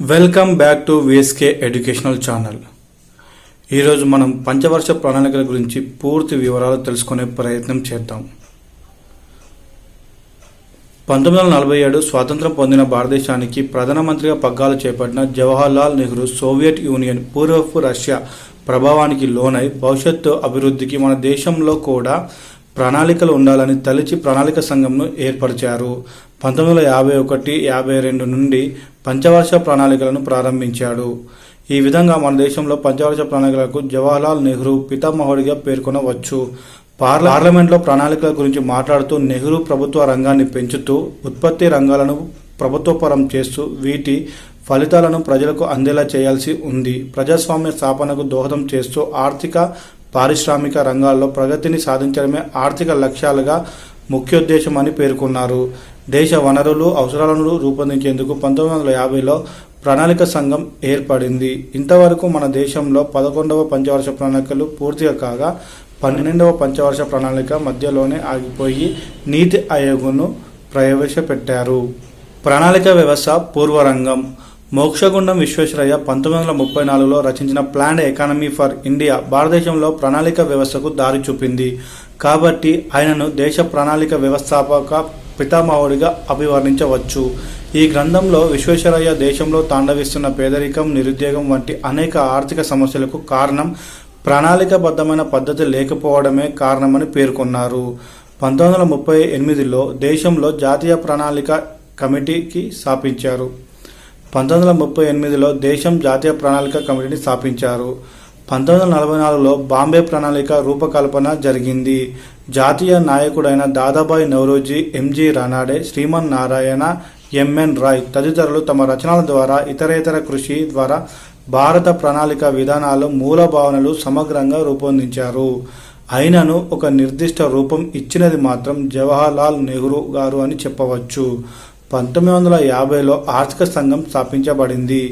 Welcome back to VSK educational channel. ఈరోజు మనం పంచవర్ష ప్రణాళికల గురించి పూర్తి వివరాలు తెలుసుకునే ప్రయత్నం చేద్దాం. పంతొమ్మిది వందల నలభై ఏడు స్వాతంత్రం పొందిన భారతదేశానికి ప్రధానమంత్రిగా పగ్గాలు చేపట్టిన జవహర్లాల్ నెహ్రూ సోవియట్ యూనియన్ పూర్వపు రష్యా ప్రభావానికి లోనై భవిష్యత్తు అభివృద్ధికి మన దేశంలో కూడా ప్రణాళికలు ఉండాలని తలిచి ప్రణాళిక సంఘంను ఏర్పరిచారు. పంతొమ్మిది వందల యాభై ఒకటి యాభై రెండు నుండి పంచవర్ష ప్రణాళికలను ప్రారంభించాడు. ఈ విధంగా మన దేశంలో పంచవర్ష ప్రణాళికలకు జవహర్లాల్ నెహ్రూ పితామహుడిగా పేర్కొనవచ్చు. పార్ల- పార్లమెంట్లో ప్రణాళికల గురించి మాట్లాడుతూ నెహ్రూ ప్రభుత్వ రంగాన్ని పెంచుతూ ఉత్పత్తి రంగాలను ప్రభుత్వపరం చేస్తూ వీటి ఫలితాలను ప్రజలకు అందేలా చేయాల్సి ఉంది. ప్రజాస్వామ్య స్థాపనకు దోహదం చేస్తూ ఆర్థిక పారిశ్రామిక రంగాల్లో ప్రగతిని సాధించడమే ఆర్థిక లక్ష్యాలుగా ముఖ్యోద్దేశం అని పేర్కొన్నారు. దేశ వనరులు అవసరాలను రూపొందించేందుకు పంతొమ్మిది వందల యాభైలో ప్రణాళిక సంఘం ఏర్పడింది. ఇంతవరకు మన దేశంలో పదకొండవ పంచవర్ష ప్రణాళికలు పూర్తిగా కాగా పన్నెండవ పంచవర్ష ప్రణాళిక మధ్యలోనే ఆగిపోయి నీతి ఆయోగ్ను ప్రవేశపెట్టారు. ప్రణాళిక వ్యవస్థ పూర్వరంగం. మోక్షగుండం విశ్వేశ్వరయ్య పంతొమ్మిది వందల ముప్పై నాలుగులో రచించిన ప్లాన్డ్ ఎకానమీ ఫర్ ఇండియా భారతదేశంలో ప్రణాళిక వ్యవస్థకు దారి చూపింది. కాబట్టి ఆయనను దేశ ప్రణాళిక వ్యవస్థాపక పితామహుడిగా అభివర్ణించవచ్చు. ఈ గ్రంథంలో విశ్వేశ్వరయ్య దేశంలో తాండవిస్తున్న పేదరికం నిరుద్యోగం వంటి అనేక ఆర్థిక సమస్యలకు కారణం ప్రణాళికబద్ధమైన పద్ధతి లేకపోవడమే కారణమని పేర్కొన్నారు. పంతొమ్మిది వందల ముప్పై ఎనిమిదిలో దేశంలో జాతీయ ప్రణాళిక కమిటీకి స్థాపించారు. పంతొమ్మిది వందల ముప్పై ఎనిమిదిలో దేశం జాతీయ ప్రణాళిక కమిటీని స్థాపించారు. పంతొమ్మిది వందల నలభై నాలుగులో బాంబే ప్రణాళిక రూపకల్పన జరిగింది. జాతీయ నాయకుడైన దాదాబాయి నౌరోజీ ఎంజి రానాడే శ్రీమన్ నారాయణ ఎంఎన్ రాయ్ తదితరులు తమ రచనల ద్వారా ఇతరేతర కృషి ద్వారా భారత ప్రణాళిక విధానాలు మూల భావనలు సమగ్రంగా రూపొందించారు. అయినను ఒక నిర్దిష్ట రూపం ఇచ్చినది మాత్రం జవహర్లాల్ నెహ్రూ గారు అని చెప్పవచ్చు. పంతొమ్మిది వందల యాభైలో ఆర్థిక సంఘం స్థాపించబడింది.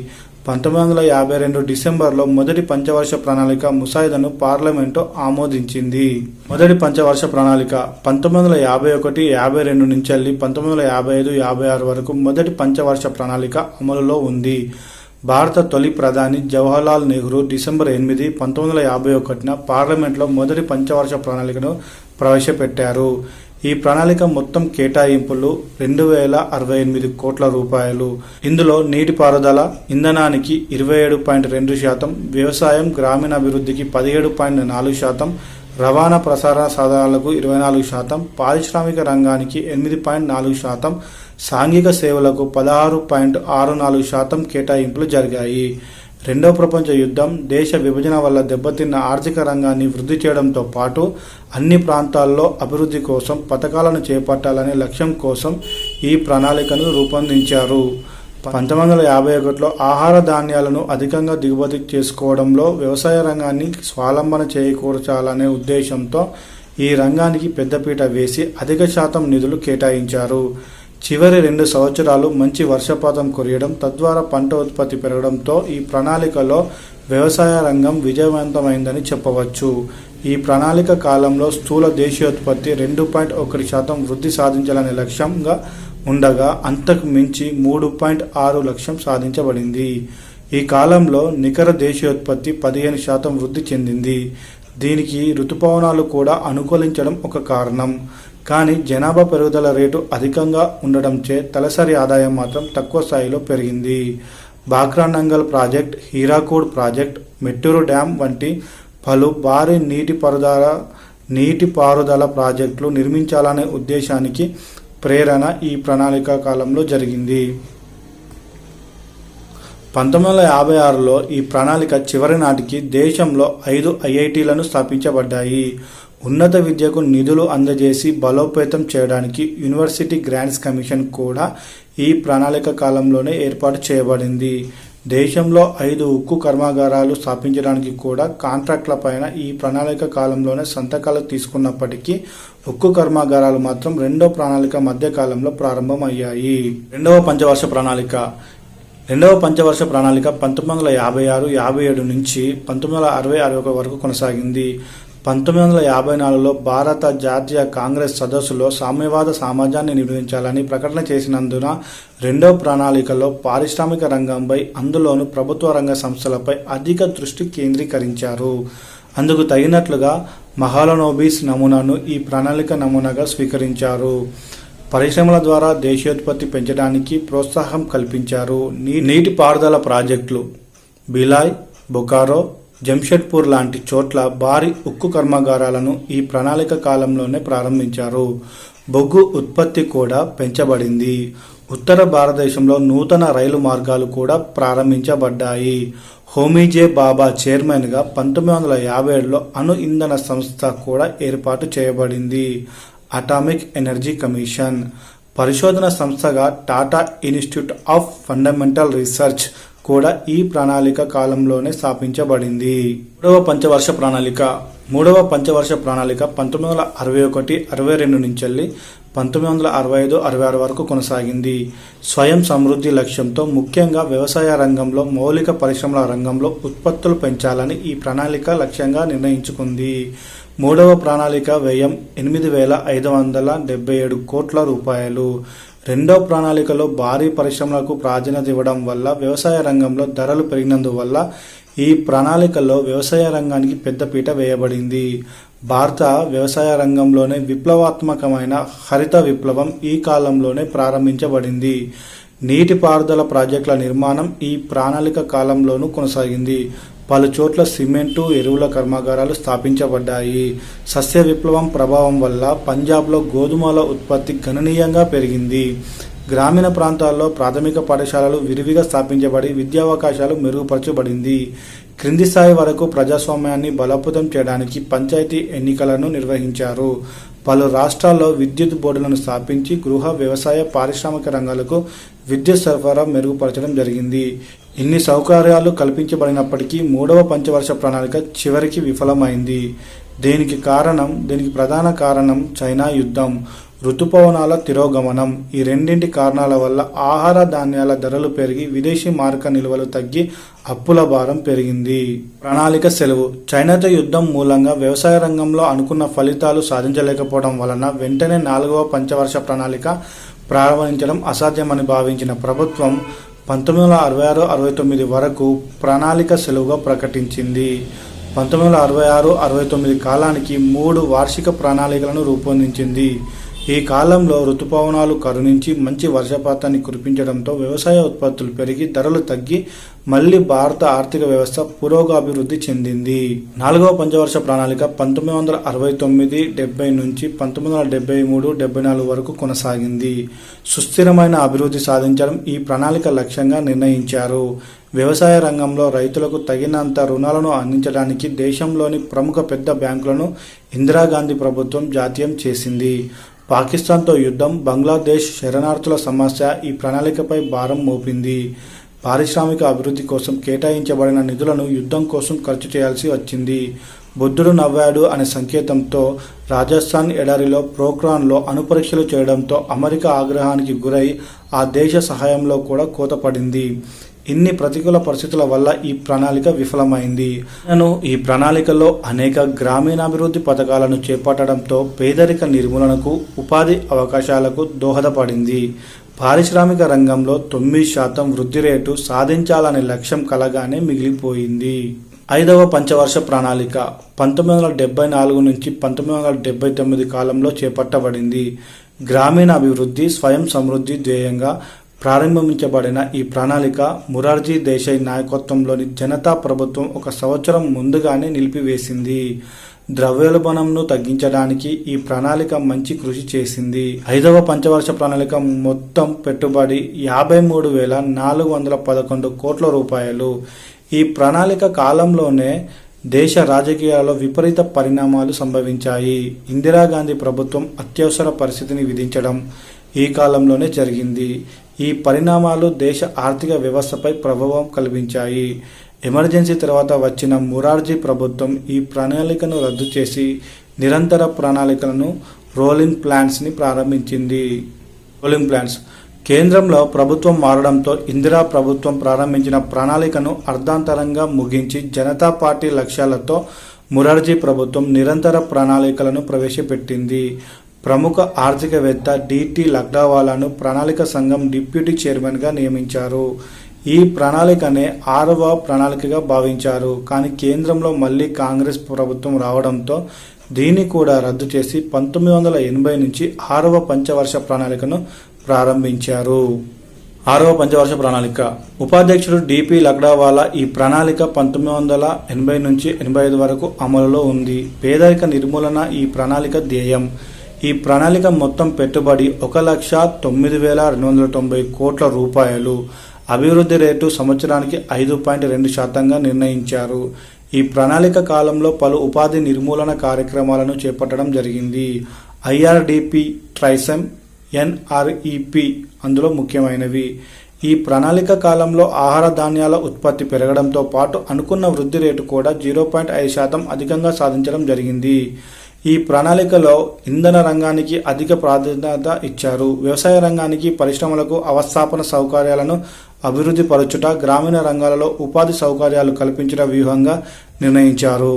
పంతొమ్మిది వందల యాభై రెండు డిసెంబర్లో మొదటి పంచవర్ష ప్రణాళిక ముసాయిదాను పార్లమెంటు ఆమోదించింది. మొదటి పంచవర్ష ప్రణాళిక పంతొమ్మిది వందల యాభై ఒకటి యాభై రెండు నుంచి వెళ్ళి పంతొమ్మిది వందల యాభై ఐదు యాభై ఆరు వరకు మొదటి పంచవర్ష ప్రణాళిక అమలులో ఉంది. భారత తొలి ప్రధాని జవహర్లాల్ నెహ్రూ డిసెంబర్ ఎనిమిది పంతొమ్మిది వందల యాభై ఒకటిన పార్లమెంట్లో మొదటి పంచవర్ష ప్రణాళికను ప్రవేశపెట్టారు. ఈ ప్రణాళిక మొత్తం కేటాయింపులు రెండు వేల అరవై ఎనిమిది కోట్ల రూపాయలు. ఇందులో నీటిపారుదల ఇంధనానికి ఇరవై ఏడు పాయింట్ రెండు శాతం వ్యవసాయం గ్రామీణాభివృద్ధికి పదిహేడు పాయింట్ నాలుగు శాతం రవాణా ప్రసార సాధనాలకు ఇరవై నాలుగు శాతం పారిశ్రామిక రంగానికి ఎనిమిది పాయింట్ నాలుగు శాతం సాంఘిక సేవలకు పదహారు పాయింట్ ఆరు నాలుగు శాతం కేటాయింపులు జరిగాయి. రెండో ప్రపంచ యుద్ధం దేశ విభజన వల్ల దెబ్బతిన్న ఆర్థిక రంగాన్ని వృద్ధి చేయడంతో పాటు అన్ని ప్రాంతాల్లో అభివృద్ధి కోసం పథకాలను చేపట్టాలనే లక్ష్యం కోసం ఈ ప్రణాళికను రూపొందించారు. పంతొమ్మిది వందల యాభై ఒకటిలో ఆహార ధాన్యాలను అధికంగా దిగుబడి చేసుకోవడంలో వ్యవసాయ రంగాన్ని స్వాలంబన చేకూర్చాలనే ఉద్దేశంతో ఈ రంగానికి పెద్దపీట వేసి అధిక శాతం నిధులు కేటాయించారు. చివరి రెండు సంవత్సరాలు మంచి వర్షపాతం కురియడం తద్వారా పంట ఉత్పత్తి పెరగడంతో ఈ ప్రణాళికలో వ్యవసాయ రంగం విజయవంతమైందని చెప్పవచ్చు. ఈ ప్రణాళిక కాలంలో స్థూల దేశీయోత్పత్తి రెండు పాయింట్ ఒకటి శాతం వృద్ధి సాధించాలనే లక్ష్యంగా ఉండగా అంతకు మించి మూడు పాయింట్ ఆరు లక్ష్యం సాధించబడింది. ఈ కాలంలో నికర దేశీయోత్పత్తి పదిహేను శాతం వృద్ధి చెందింది. దీనికి ఋతుపవనాలు కూడా అనుకూలించడం ఒక కారణం. కానీ జనాభా పెరుగుదల రేటు అధికంగా ఉండడంచే తలసరి ఆదాయం మాత్రం తక్కువ స్థాయిలో పెరిగింది. Bhakra Nangal project Hirakud project Mettur dam వంటి పలు భారీ నీటిపారుదల నీటిపారుదల ప్రాజెక్టులు నిర్మించాలనే ఉద్దేశానికి ప్రేరణ ఈ ప్రణాళిక కాలంలో జరిగింది. పంతొమ్మిది వందల యాభై ఆరులో ఈ ప్రణాళిక చివరి నాటికి దేశంలో ఐదు ఐఐటీలను స్థాపించబడ్డాయి. ఉన్నత విద్యకు నిధులు అందజేసి బలోపేతం చేయడానికి యూనివర్సిటీ గ్రాంట్స్ కమిషన్ కూడా ఈ ప్రణాళిక కాలంలోనే ఏర్పాటు చేయబడింది. దేశంలో ఐదు ఉక్కు కర్మాగారాలు స్థాపించడానికి కూడా కాంట్రాక్ట్ల పైన ఈ ప్రణాళిక కాలంలోనే సంతకాలు తీసుకున్నప్పటికీ ఉక్కు కర్మాగారాలు మాత్రం రెండో ప్రణాళిక మధ్యకాలంలో ప్రారంభమయ్యాయి. రెండవ పంచవర్ష ప్రణాళిక. రెండవ పంచవర్ష ప్రణాళిక పంతొమ్మిది వందల యాభై ఆరు యాభై ఏడు నుంచి పంతొమ్మిది వందల అరవై అరవై ఒక వరకు కొనసాగింది. పంతొమ్మిది వందల యాభై నాలుగులో భారత జాతీయ కాంగ్రెస్ సదస్సులో సామ్యవాద సమాజాన్ని నిర్మించాలని ప్రకటన చేసినందున రెండో ప్రణాళికలో పారిశ్రామిక రంగంపై అందులోను ప్రభుత్వ రంగ సంస్థలపై అధిక దృష్టి కేంద్రీకరించారు. అందుకు తగినట్లుగా మహాలనోబీస్ నమూనాను ఈ ప్రణాళిక నమూనాగా స్వీకరించారు. పరిశ్రమల ద్వారా దేశీయోత్పత్తి పెంచడానికి ప్రోత్సాహం కల్పించారు. నీ- నీటిపారుదల ప్రాజెక్టులు బిలాయ్ బొకారో జంషెడ్పూర్ లాంటి చోట్ల భారీ ఉక్కు కర్మాగారాలను ఈ ప్రణాళిక కాలంలోనే ప్రారంభించారు. బొగ్గు ఉత్పత్తి కూడా పెంచబడింది. ఉత్తర భారతదేశంలో నూతన రైలు మార్గాలు కూడా ప్రారంభించబడ్డాయి. హోమీజే బాబా చైర్మన్గా పంతొమ్మిది వందల యాభై ఏడులో అణు ఇంధన సంస్థ కూడా ఏర్పాటు చేయబడింది. Atomic energy commission. పరిశోధన సంస్థగా Tata institute of fundamental research కూడా ఈ ప్రణాళిక కాలంలోనే స్థాపించబడింది. మూడవ పంచవర్ష ప్రణాళిక. మూడవ పంచవర్ష ప్రణాళిక పంతొమ్మిది వందల అరవై ఒకటి అరవై రెండు నుంచి పంతొమ్మిది వందల అరవై ఐదు అరవై ఆరు వరకు కొనసాగింది. స్వయం సమృద్ధి లక్ష్యంతో ముఖ్యంగా వ్యవసాయ రంగంలో మౌలిక పరిశ్రమల రంగంలో ఉత్పత్తులు పెంచాలని ఈ ప్రణాళిక లక్ష్యంగా నిర్ణయించుకుంది. మూడవ ప్రణాళిక వ్యయం ఎనిమిది వేల ఐదు వందల డెబ్బై ఏడు కోట్ల రూపాయలు. రెండో ప్రణాళికలో భారీ పరిశ్రమలకు ప్రాధాన్యత ఇవ్వడం వల్ల వ్యవసాయ రంగంలో ధరలు పెరిగినందువల్ల ఈ ప్రణాళికలో వ్యవసాయ రంగానికి పెద్దపీట వేయబడింది. భారత వ్యవసాయ రంగంలోనే విప్లవాత్మకమైన హరిత విప్లవం ఈ కాలంలోనే ప్రారంభించబడింది. నీటిపారుదల ప్రాజెక్టుల నిర్మాణం ఈ ప్రణాళిక కాలంలోనూ కొనసాగింది. పలు చోట్ల సిమెంటు ఎరువుల కర్మాగారాలు స్థాపించబడ్డాయి. సస్య విప్లవం ప్రభావం వల్ల పంజాబ్లో గోధుమల ఉత్పత్తి గణనీయంగా పెరిగింది. గ్రామీణ ప్రాంతాల్లో ప్రాథమిక పాఠశాలలు విరివిగా స్థాపించబడి విద్యావకాశాలు మెరుగుపరచబడింది. క్రింది స్థాయి వరకు ప్రజాస్వామ్యాన్ని బలోపేతం చేయడానికి పంచాయతీ ఎన్నికలను నిర్వహించారు. పలు రాష్ట్రాల్లో విద్యుత్ బోర్డులను స్థాపించి గృహ వ్యవసాయ పారిశ్రామిక రంగాలకు విద్యుత్ సరఫరా మెరుగుపరచడం జరిగింది. ఇన్ని సౌకర్యాలు కల్పించబడినప్పటికీ మూడవ పంచవర్ష ప్రణాళిక చివరికి విఫలమైంది. దీనికి కారణం దీనికి ప్రధాన కారణం చైనా యుద్ధం ఋతుపవనాల తిరోగమనం. ఈ రెండింటి కారణాల వల్ల ఆహార ధాన్యాల ధరలు పెరిగి విదేశీ మార్క నిల్వలు తగ్గి అప్పుల భారం పెరిగింది. ప్రణాళిక సెలవు. చైనాతో యుద్ధం మూలంగా వ్యవసాయ రంగంలో అనుకున్న ఫలితాలు సాధించలేకపోవడం వలన వెంటనే నాలుగవ పంచవర్ష ప్రణాళిక ప్రారంభించడం అసాధ్యమని భావించిన ప్రభుత్వం పంతొమ్మిది వందల అరవై ఆరు అరవై తొమ్మిది వరకు ప్రణాళిక సెలవుగా ప్రకటించింది. పంతొమ్మిది వందల అరవై ఆరు అరవై తొమ్మిది కాలానికి మూడు వార్షిక ప్రణాళికలను రూపొందించింది. ఈ కాలంలో ఋతుపవనాలు కరుణించి మంచి వర్షపాతాన్ని కురిపించడంతో వ్యవసాయ ఉత్పత్తులు పెరిగి ధరలు తగ్గి మళ్ళీ భారత ఆర్థిక వ్యవస్థ పురోగాభివృద్ధి చెందింది. నాలుగవ పంచవర్ష ప్రణాళిక పంతొమ్మిది వందల అరవై తొమ్మిది డెబ్బై నుంచి పంతొమ్మిది వందల డెబ్బై మూడు డెబ్బై నాలుగు వరకు కొనసాగింది. సుస్థిరమైన అభివృద్ధి సాధించడం ఈ ప్రణాళిక లక్ష్యంగా నిర్ణయించారు. వ్యవసాయ రంగంలో రైతులకు తగినంత రుణాలను అందించడానికి దేశంలోని ప్రముఖ పెద్ద బ్యాంకులను ఇందిరాగాంధీ ప్రభుత్వం జాతీయం చేసింది. పాకిస్తాన్తో యుద్ధం బంగ్లాదేశ్ శరణార్థుల సమస్య ఈ ప్రణాళికపై భారం మోపింది. పారిశ్రామిక అభివృద్ధి కోసం కేటాయించబడిన నిధులను యుద్ధం కోసం ఖర్చు చేయాల్సి వచ్చింది. బుద్ధుడు నవ్వాడు అనే సంకేతంతో రాజస్థాన్ ఎడారిలో ప్రోక్రాన్లో అణుపరీక్షలు చేయడంతో అమెరికా ఆగ్రహానికి గురై ఆ దేశ సహాయంలో కూడా కోతపడింది. ఇన్ని ప్రతికూల పరిస్థితుల వల్ల ఈ ప్రణాళిక విఫలమైంది. నేను ఈ ప్రణాళికలో అనేక గ్రామీణాభివృద్ధి పథకాలను చేపట్టడంతో పేదరిక నిర్మూలనకు ఉపాధి అవకాశాలకు దోహదపడింది. పారిశ్రామిక రంగంలో తొమ్మిది శాతం వృద్ధి రేటు సాధించాలనే లక్ష్యం కలగానే మిగిలిపోయింది. ఐదవ పంచవర్ష ప్రణాళిక పంతొమ్మిది వందల డెబ్బై నాలుగు నుంచి పంతొమ్మిది వందల డెబ్బై తొమ్మిది కాలంలో చేపట్టబడింది. గ్రామీణ అభివృద్ధి స్వయం సమృద్ధి ధ్యేయంగా ప్రారంభించబడిన ఈ ప్రణాళిక మురార్జీ దేశాయ్ నాయకత్వంలోని జనతా ప్రభుత్వం ఒక సంవత్సరం ముందుగానే నిలిపివేసింది. ద్రవ్యోల్బణంను తగ్గించడానికి ఈ ప్రణాళిక మంచి కృషి చేసింది. ఐదవ పంచవర్ష ప్రణాళిక మొత్తం పెట్టుబడి యాభై మూడు వేల నాలుగు వందల పదకొండు కోట్ల రూపాయలు. ఈ ప్రణాళిక కాలంలోనే దేశ రాజకీయాల్లో విపరీత పరిణామాలు సంభవించాయి. ఇందిరాగాంధీ ప్రభుత్వం అత్యవసర పరిస్థితిని విధించడం ఈ కాలంలోనే జరిగింది. ఈ పరిణామాలు దేశ ఆర్థిక వ్యవస్థపై ప్రభావం కల్పించాయి ఎమర్జెన్సీ తర్వాత వచ్చిన మురార్జీ ప్రభుత్వం ఈ ప్రణాళికను రద్దు చేసి నిరంతర ప్రణాళికలను రోలింగ్ ప్లాన్స్ని ప్రారంభించింది. రోలింగ్ ప్లాన్స్ కేంద్రంలో ప్రభుత్వం మారడంతో ఇందిరా ప్రభుత్వం ప్రారంభించిన ప్రణాళికను అర్ధాంతరంగా ముగించి జనతా పార్టీ లక్ష్యాలతో మురార్జీ ప్రభుత్వం నిరంతర ప్రణాళికలను ప్రవేశపెట్టింది. ప్రముఖ ఆర్థికవేత్త డిటి లక్డావాలాను ప్రణాళిక సంఘం డిప్యూటీ చైర్మన్గా నియమించారు. ఈ ప్రణాళికనే ఆరవ ప్రణాళికగా భావించారు. కానీ కేంద్రంలో మళ్ళీ కాంగ్రెస్ ప్రభుత్వం రావడంతో దీన్ని కూడా రద్దు చేసి పంతొమ్మిది వందల ఎనభై నుంచి ఆరవ పంచవర్ష ప్రణాళికను ప్రారంభించారు. ఆరవ పంచవర్ష ప్రణాళిక. ఉపాధ్యక్షుడు డిపి లగ్డావాలా ఈ ప్రణాళిక పంతొమ్మిది వందల ఎనభై నుంచి ఎనభై ఐదు వరకు అమలులో ఉంది. పేదరిక నిర్మూలన ఈ ప్రణాళిక ధ్యేయం. ఈ ప్రణాళిక మొత్తం పెట్టుబడి ఒక లక్ష తొమ్మిది వేల రెండు వందల తొంభై కోట్ల రూపాయలు. అభివృద్ధి రేటు సంవత్సరానికి ఐదు పాయింట్ రెండు శాతంగా నిర్ణయించారు. ఈ ప్రణాళిక కాలంలో పలు ఉపాధి నిర్మూలన కార్యక్రమాలను చేపట్టడం జరిగింది. ఐఆర్డిపి ట్రైసెమ్ ఎన్ఆర్ఈపి అందులో ముఖ్యమైనవి. ఈ ప్రణాళిక కాలంలో ఆహార ధాన్యాల ఉత్పత్తి పెరగడంతో పాటు అనుకున్న వృద్ధి రేటు కూడా జీరో పాయింట్ ఐదు శాతం అధికంగా సాధించడం జరిగింది. ఈ ప్రణాళికలో ఇంధన రంగానికి అధిక ప్రాధాన్యత ఇచ్చారు. వ్యవసాయ రంగానికి పరిశ్రమలకు అవస్థాపన సౌకర్యాలను అభివృద్ధి పరచుట గ్రామీణ రంగాలలో ఉపాధి సౌకర్యాలు కల్పించిన వ్యూహంగా నిర్ణయించారు.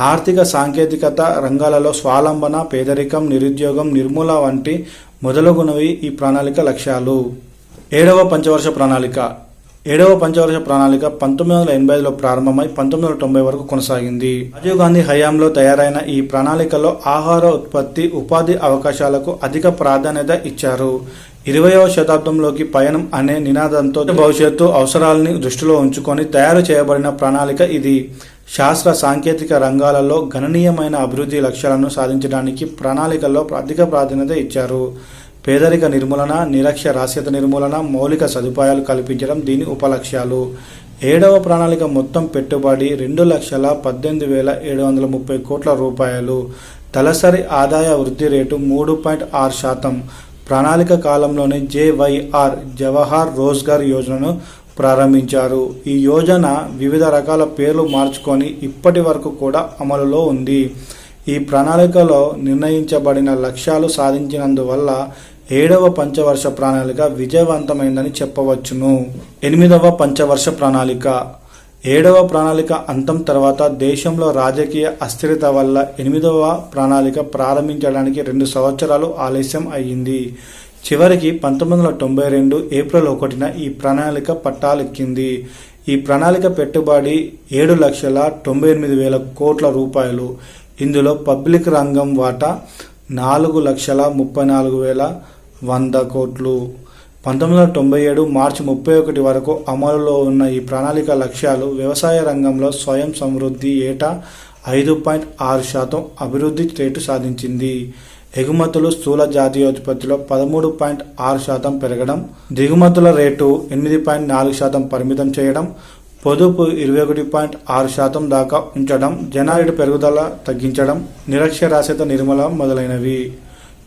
ఆర్థిక సాంకేతికత రంగాలలో స్వాలంబన పేదరికం నిరుద్యోగం నిర్మూల వంటి మొదలగునవి ఈ ప్రణాళిక లక్ష్యాలు. ఏడవ పంచవర్ష ప్రణాళిక. ఏడవ పంచవర్ష ప్రణాళిక పంతొమ్మిది వందల ఎనభై ఐదులో ప్రారంభమై పంతొమ్మిది వందల తొంభై వరకు కొనసాగింది. రాజీవ్ గాంధీ హయాంలో తయారైన ఈ ప్రణాళికలో ఆహార ఉత్పత్తి ఉపాధి అవకాశాలకు అధిక ప్రాధాన్యత ఇచ్చారు. ఇరవయవ శతాబ్దంలోకి పయనం అనే నినాదంతో భవిష్యత్తు అవసరాలని దృష్టిలో ఉంచుకొని తయారు చేయబడిన ప్రణాళిక ఇది. శాస్త్ర సాంకేతిక రంగాలలో గణనీయమైన అభివృద్ధి లక్ష్యాలను సాధించడానికి ప్రణాళికల్లో అధిక ప్రాధాన్యత ఇచ్చారు. పేదరిక నిర్మూలన నిరక్షరాస్యత నిర్మూలన మౌలిక సదుపాయాలు కల్పించడం దీని ఉపలక్ష్యాలు. ఏడవ ప్రణాళిక మొత్తం పెట్టుబడి రెండు లక్షల పద్దెనిమిది వేల ఏడు వందల ముప్పై కోట్ల రూపాయలు. తలసరి ఆదాయ వృద్ధి రేటు మూడు పాయింట్ ఆరు శాతం. ప్రణాళిక కాలంలోనే జేవైఆర్ జవహర్ రోజ్గార్ యోజనను ప్రారంభించారు. ఈ యోజన వివిధ రకాల పేర్లు మార్చుకొని ఇప్పటి వరకు కూడా అమలులో ఉంది. ఈ ప్రణాళికలో నిర్ణయించబడిన లక్ష్యాలు సాధించినందువల్ల ఏడవ పంచవర్ష ప్రణాళిక విజయవంతమైందని చెప్పవచ్చును. ఎనిమిదవ పంచవర్ష ప్రణాళిక. ఏడవ ప్రణాళిక అంతం తర్వాత దేశంలో రాజకీయ అస్థిరత వల్ల ఎనిమిదవ ప్రణాళిక ప్రారంభించడానికి రెండు సంవత్సరాలు ఆలస్యం అయ్యింది. చివరికి పంతొమ్మిది వందల తొంభై రెండు ఏప్రిల్ ఒకటిన ఈ ప్రణాళిక పట్టాలెక్కింది. ఈ ప్రణాళిక పెట్టుబడి ఏడు లక్షల తొంభై ఎనిమిది వేల కోట్ల రూపాయలు. ఇందులో పబ్లిక్ రంగం వాటా నాలుగు లక్షల ముప్పై నాలుగు వేల వంద కోట్లు. పంతొమ్మిది వందల తొంభై ఏడు మార్చి ముప్పై ఒకటి వరకు అమలులో ఉన్న ఈ ప్రణాళిక లక్ష్యాలు వ్యవసాయ రంగంలో స్వయం సమృద్ధి ఏటా ఐదు పాయింట్ ఆరు శాతం అభివృద్ధి రేటు సాధించింది. ఎగుమతులు స్థూల జాతీయోత్పత్తిలో పదమూడు పాయింట్ ఆరు శాతం పెరగడం దిగుమతుల రేటు ఎనిమిది పాయింట్ నాలుగు శాతం పరిమితం చేయడం పొదుపు ఇరవై ఒకటి పాయింట్ ఆరు శాతం దాకా ఉంచడం జనాయుడు పెరుగుదల తగ్గించడం నిరక్షరాస్యత నిర్మూలన మొదలైనవి.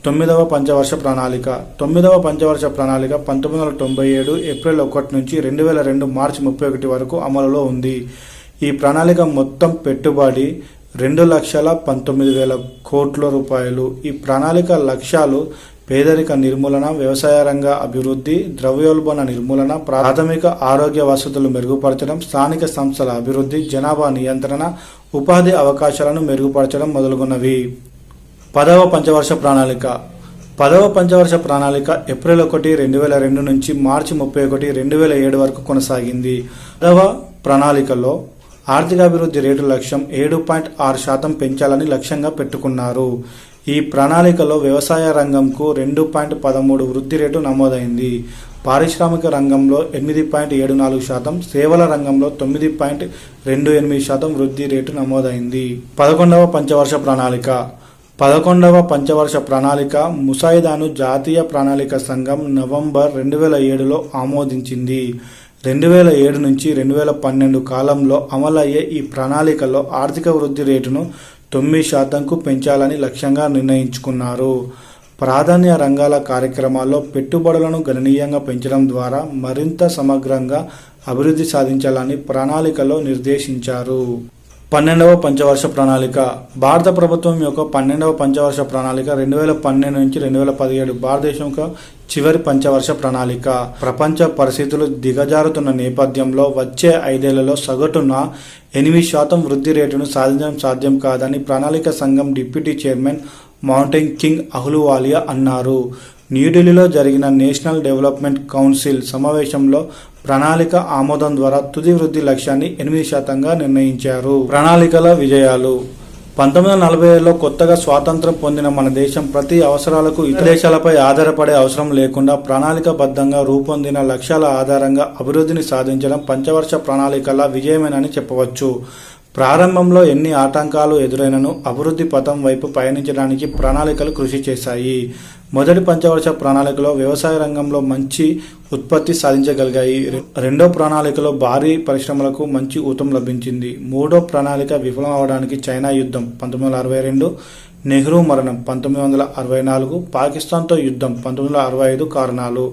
తొమ్మిదవ పంచవర్ష ప్రణాళిక. తొమ్మిదవ పంచవర్ష ప్రణాళిక పంతొమ్మిది వందల తొంభై ఏడు ఏప్రిల్ ఒకటి నుంచి రెండు వేల రెండు మార్చి ముప్పై ఒకటి వరకు అమలులో ఉంది. ఈ ప్రణాళిక మొత్తం పెట్టుబడి రెండు లక్షల పంతొమ్మిది వేల కోట్ల రూపాయలు. ఈ ప్రణాళిక లక్ష్యాలు పేదరిక నిర్మూలన వ్యవసాయ రంగ అభివృద్ధి ద్రవ్యోల్బణ నిర్మూలన ప్రాథమిక ఆరోగ్య వసతులు మెరుగుపరచడం స్థానిక సంస్థల అభివృద్ధి జనాభా నియంత్రణ ఉపాధి అవకాశాలను మెరుగుపరచడం మొదలుగున్నవి. పదవ పంచవర్ష ప్రణాళిక. పదవ పంచవర్ష ప్రణాళిక ఏప్రిల్ ఒకటి రెండు వేల రెండు నుంచి మార్చి ముప్పై ఒకటి రెండు వేల ఏడు వరకు కొనసాగింది. పదవ ప్రణాళికలో ఆర్థికాభివృద్ధి రేటు లక్ష్యం ఏడు పాయింట్ ఆరు శాతం పెంచాలని లక్ష్యంగా పెట్టుకున్నారు. ఈ ప్రణాళికలో వ్యవసాయ రంగంకు రెండు పాయింట్ పదమూడు వృద్ధి రేటు నమోదైంది. పారిశ్రామిక రంగంలో ఎనిమిది పాయింట్ ఏడు నాలుగు శాతం సేవల రంగంలో తొమ్మిది పాయింట్ రెండు ఎనిమిది శాతం వృద్ధి రేటు నమోదైంది. పదకొండవ పంచవర్ష ప్రణాళిక. పదకొండవ పంచవర్ష ప్రణాళిక ముసాయిదాను జాతీయ ప్రణాళిక సంఘం నవంబర్ రెండు వేల ఏడులో ఆమోదించింది. రెండు వేల ఏడు నుంచి రెండు వేల పన్నెండు కాలంలో అమలయ్యే ఈ ప్రణాళికలో ఆర్థిక వృద్ధి రేటును తొమ్మిది శాతంకు పెంచాలని లక్ష్యంగా నిర్ణయించుకున్నారు. ప్రాధాన్య రంగాల కార్యక్రమాల్లో పెట్టుబడులను గణనీయంగా పెంచడం ద్వారా మరింత సమగ్రంగా అభివృద్ధి సాధించాలని ప్రణాళికలో నిర్దేశించారు. పన్నెండవ పంచవర్ష ప్రణాళిక. భారత ప్రభుత్వం యొక్క పన్నెండవ పంచవర్ష ప్రణాళిక రెండు వేల పన్నెండు నుంచి రెండు వేల పదిహేడు భారతదేశం యొక్క చివరి పంచవర్ష ప్రణాళిక. ప్రపంచ పరిస్థితులు దిగజారుతున్న నేపథ్యంలో వచ్చే ఐదేళ్ళలో సగటున ఎనిమిది శాతం వృద్ధి రేటును సాధించడం సాధ్యం కాదని ప్రణాళిక సంఘం డిప్యూటీ చైర్మన్ మౌంటైన్ కింగ్ అహ్లువాలియా అన్నారు. న్యూఢిల్లీలో జరిగిన నేషనల్ డెవలప్మెంట్ కౌన్సిల్ సమావేశంలో ప్రణాళిక ఆమోదం ద్వారా తుది వృద్ధి లక్ష్యాన్ని ఎనిమిది శాతంగా నిర్ణయించారు. ప్రణాళికల విజయాలు. పంతొమ్మిది వందల నలభై ఏడులో కొత్తగా స్వాతంత్రం పొందిన మన దేశం ప్రతి అవసరాలకు ఇతర దేశాలపై ఆధారపడే అవసరం లేకుండా ప్రణాళికబద్ధంగా రూపొందిన లక్ష్యాల ఆధారంగా అభివృద్ధిని సాధించడం పంచవర్ష ప్రణాళికల విజయమేనని చెప్పవచ్చు. ప్రారంభంలో ఎన్ని ఆటంకాలు ఎదురైనను అభివృద్ధి పథం వైపు పయనించడానికి ప్రణాళికలు కృషి చేశాయి. మొదటి పంచవర్ష ప్రణాళికలో వ్యవసాయ రంగంలో మంచి ఉత్పత్తి సాధించగలిగాయి. రెండో ప్రణాళికలో భారీ పరిశ్రమలకు మంచి ఊతం లభించింది. మూడో ప్రణాళిక విఫలం అవడానికి చైనా యుద్ధం పంతొమ్మిది వందల అరవై రెండు నెహ్రూ మరణం పంతొమ్మిది వందల అరవై నాలుగు పాకిస్తాన్తో యుద్ధం పంతొమ్మిది వందల అరవై ఐదు కారణాలు.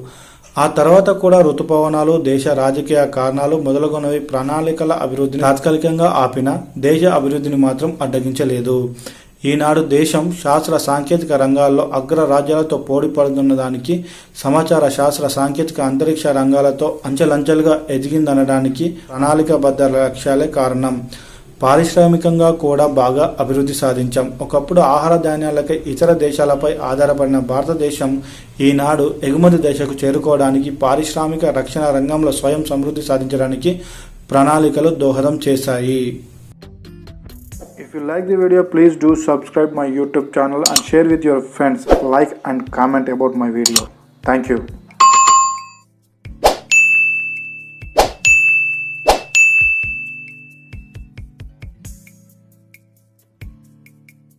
ఆ తర్వాత కూడా ఋతుపవనాలు దేశ రాజకీయ కారణాలు మొదలగునవి ప్రణాళికల అభివృద్ధిని తాత్కాలికంగా ఆపిన దేశ అభివృద్ధిని మాత్రం అడ్డగించలేదు. ఈనాడు దేశం శాస్త్ర సాంకేతిక రంగాల్లో అగ్ర రాజ్యాలతో పోటీపడుతున్న దానికి సమాచార శాస్త్ర సాంకేతిక అంతరిక్ష రంగాలతో అంచెలంచెలుగా ఎదిగిందనడానికి ప్రణాళికబద్ధ లక్ష్యాలే కారణం. పారిశ్రామికంగా కూడా బాగా అభివృద్ధి సాధించాం. ఒకప్పుడు ఆహార ధాన్యాలకై ఇతర దేశాలపై ఆధారపడిన భారతదేశం ఈనాడు ఎగుమతి దశకు చేరుకోవడానికి పారిశ్రామిక రక్షణ రంగంలో స్వయం సమృద్ధి సాధించడానికి ప్రణాళికలు దోహదం చేశాయి. If you like the video, please do subscribe my YouTube channel and share with your friends. Like and comment about my video. Thank you.